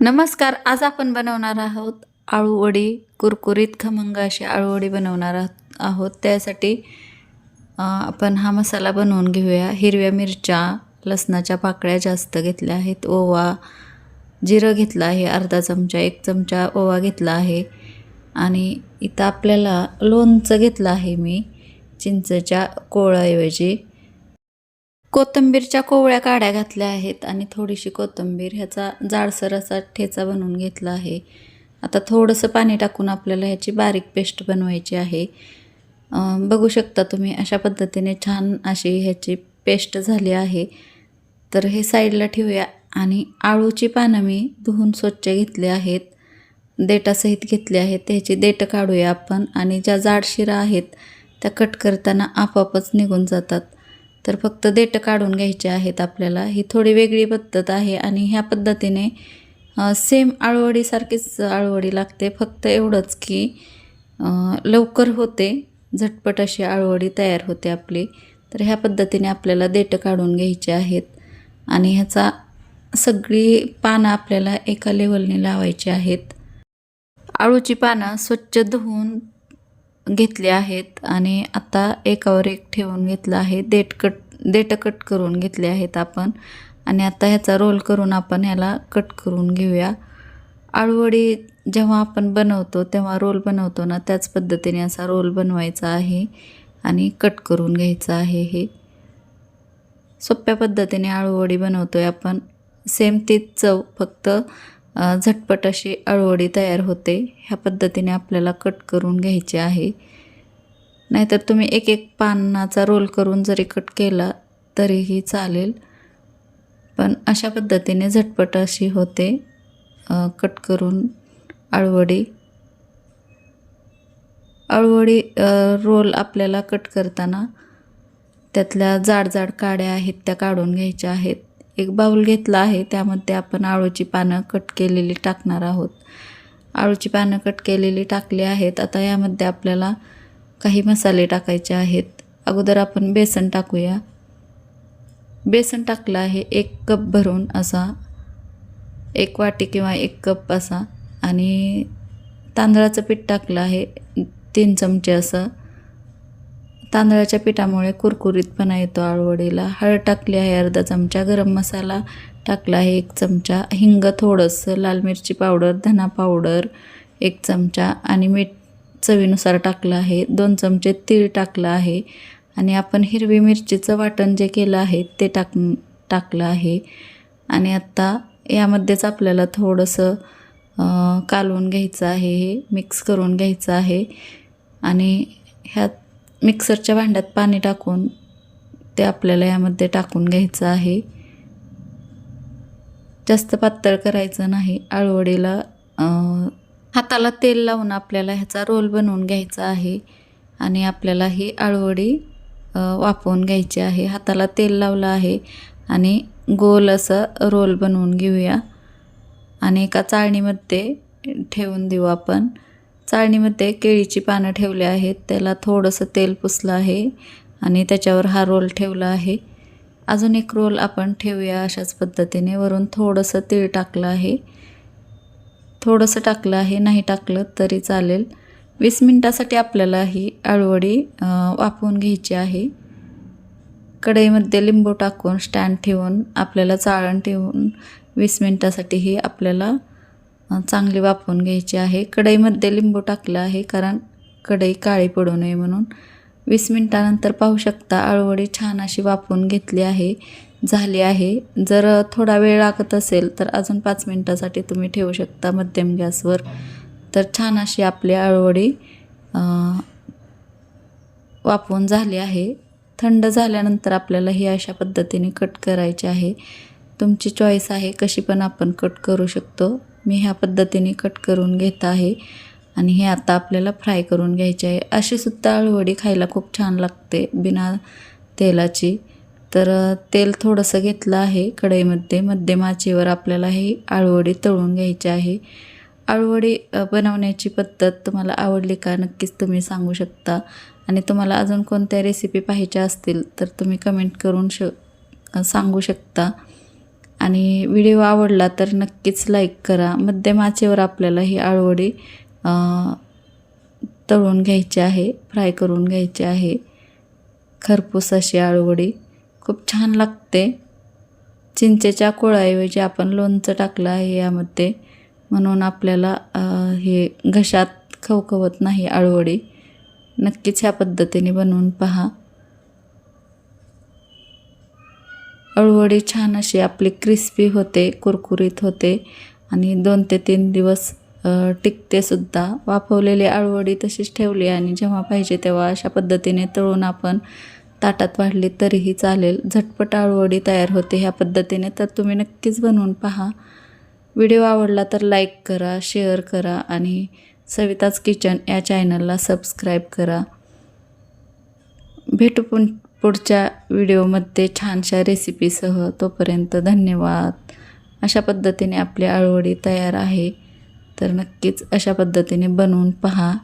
नमस्कार आज आपण बनवणार आहोत आळूवडी कुरकुरीत खमंग अशी आळूवडी बनवणार आहोत. त्यासाठी आपण हा मसाला बनवून घेऊया. हिरव्या मिरच्या लसणाच्या पाकळ्या जास्त घेतल्या आहेत. ओवा जिरं घेतलं आहे अर्धा चमचा एक चमचा ओवा घेतला आहे. आणि इथं आपल्याला लोणचं घेतलं आहे मी चिंचच्या कोळाऐवजी कोथिंबीरच्या कोवळ्या काड्या घातल्या आहेत आणि थोडीशी कोथिंबीर ह्याचा जाडसर असा ठेचा बनवून घेतला आहे. आता थोडंसं पाणी टाकून आपल्याला ह्याची बारीक पेस्ट बनवायची आहे. बघू शकता तुम्ही अशा पद्धतीने छान अशी ह्याची पेस्ट झाली आहे. तर हे साईडला ठेवूया आणि आळूची पानं मी धुवून स्वच्छ घेतली आहेत. देटासहित घेतली आहेत. त्याची देठं काढूया आपण आणि ज्या जाडशिरा आहेत त्या कट करताना आपोआपच निघून जातात. तर फक्त देठं काढून घ्यायचे आहेत आपल्याला. ही थोडी वेगळी पद्धत आहे आणि ह्या पद्धतीने सेम आळवडीसारखीच आळवडी लागते. फक्त एवढंच की लवकर होते. झटपट अशी आळवडी तयार होते आपली. तर ह्या पद्धतीने आपल्याला देठं काढून घ्यायची आहेत. आणि ह्याचा सगळी पानं आपल्याला एका लेवलने लावायची आहेत. आळूची पानं स्वच्छ धुवून घेतले आहेत आणि आता एकावर एक ठेवून घेतलं आहे. देठ कट देठं कट करून घेतले आहेत आपण. आणि आता ह्याचा रोल करून आपण ह्याला कट करून घेऊया. आळूवडी जेव्हा आपण बनवतो तेव्हा रोल बनवतो ना त्याच पद्धतीने असा रोल बनवायचा आहे आणि कट करून घ्यायचं आहे हे. सोप्या पद्धतीने आळूवडी बनवतो आहे आपण. सेम तीच चव फक्त झटपट अशी अळवडी तयार होते. ह्या पद्धतीने आपल्याला कट करून घ्यायची आहे. नाहीतर तुम्ही एक एक पानाचा रोल करून जरी कट केला तरीही चालेल. पण अशा पद्धतीने झटपट अशी होते. कट करून अळवडी. अळवडी रोल आपल्याला कट करताना त्यातल्या जाड जाड काड्या आहेत त्या काढून घ्यायच्या आहेत. एक बाऊल घेतला आहे त्यामध्ये आपण आळूची पानं कट केलेली टाकणार आहोत. आळूची पानं कट केलेली टाकली आहेत. आता यामध्ये आपल्याला काही मसाले टाकायचे आहेत. अगोदर आपण बेसन टाकूया. बेसन टाकलं आहे एक कप भरून असा एक वाटी किंवा एक कप असा. आणि तांदळाचं पीठ टाकलं आहे तीन चमचे असं. तांदळाच्या पिठामुळे कुरकुरीतपणा येतो आळूवडीला. हळद टाकली आहे अर्धा चमचा गरम मसाला टाकला आहे एक चमचा हिंग थोडंसं लाल मिरची पावडर धना पावडर एक चमचा आणि मीठ चवीनुसार टाकलं आहे. दोन चमचे तीळ टाकलं आहे आणि आपण हिरवी मिरचीचं वाटण जे केलं आहे ते टाक टाकलं आहे. आणि आत्ता यामध्येच आपल्याला थोडंसं कालवून घ्यायचं आहे हे मिक्स करून घ्यायचं आहे. आणि ह्यात मिक्सरच्या भांड्यात पाणी टाकून ते आपल्याला यामध्ये टाकून घ्यायचं आहे. जास्त पातळ करायचं नाही. आळवडीला हाताला तेल लावून आपल्याला ह्याचा रोल बनवून घ्यायचा आहे आणि आपल्याला ही आळवडी अं, वाफवून घ्यायची आहे. हाताला तेल लावलं आहे आणि गोल असं रोल बनवून घेऊया. आणि एका चाळणीमध्ये ठेवून देऊ आपण. चाळणीमध्ये केळीची पानं ठेवली आहेत. त्याला थोडंसं तेल पुसलं आहे आणि त्याच्यावर हा रोल ठेवला आहे. अजून एक रोल आपण ठेवूया अशाच पद्धतीने. वरून थोडंसं तीळ टाकलं आहे. थोडंसं टाकलं आहे. नाही टाकलं तरी चालेल. वीस मिनटासाठी आपल्याला ही आळवडी वाफवून घ्यायची आहे. कढईमध्ये लिंबू टाकून स्टँड ठेवून आपल्याला चाळण ठेवून वीस मिनटासाठी ही आपल्याला चांगली वाफवून घ्यायची आहे. कढईमध्ये लिंबू टाकलं आहे कारण कढई काळी पडू नये म्हणून. वीस मिनटानंतर पाहू शकता आळूवडी छान अशी वापरून घेतली आहे झाली आहे. जर थोडा वेळ लागत असेल तर अजून पाच मिनटासाठी तुम्ही ठेवू शकता मध्यम गॅसवर. तर छान अशी आपली आळूवडी वापरून झाली आहे. थंड झाल्यानंतर आपल्याला ही अशा पद्धतीने कट करायची आहे. तुमची चॉईस आहे कशी पण आपण कट करू शकतो. मी ह्या पद्धतीने कट करून घेत आहे. आणि हे आता आपल्याला फ्राय करून घ्यायचे आहे. अशी सुद्धा आळूवडी खायला खूप छान लागते बिना तेलाची. तर तेल थोडंसं घेतलं आहे कढईमध्ये. मध्यम आचेवर आपल्याला ही आळूवडी तळून घ्यायची आहे. आळूवडी बनवण्याची पद्धत तुम्हाला आवडली का नक्कीच तुम्ही सांगू शकता. आणि तुम्हाला अजून कोणत्या रेसिपी पाहिजे असतील तर तुम्ही कमेंट करून श सांगू शकता. आणि व्हिडिओ आवडला तर नक्कीच लाईक करा. मध्यम आचेवर आपल्याला ही आळवडी तळून घ्यायची आहे फ्राय करून घ्यायची आहे. खरपूस अशी आळवडी. खूप छान लागते. चिंचेच्या कोळाऐवजी आपण लोणचं टाकलं आहे यामध्ये. म्हणून आपल्याला हे घशात खवखवत नाही आळवडी. नक्कीच ह्या पद्धतीने बनवून पहा. अळवडी छान अशी आपली क्रिस्पी होते कुरकुरीत होते. आणि दोन ते तीन दिवस टिकतेसुद्धा टिकते सुद्धा. वाफवलेली अळवडी तशीच ठेवली आणि जेव्हा पाहिजे तेव्हा अशा पद्धतीने तळून आपण ताटात वाढली तरीही चालेल. झटपट अळवडी तयार होते ह्या पद्धतीने तर तुम्ही नक्कीच बनवून पहा. व्हिडिओ आवडला तर लाईक करा शेअर करा आणि सविताज किचन या चॅनलला सबस्क्राईब करा. भेटू पुन पुढच्या व्हिडिओमध्ये छानशा रेसिपीसह तोपर्यंत धन्यवाद. अशा पद्धतीने आपली आळवडी तयार आहे. तर नक्कीच अशा पद्धतीने बनवून पहा.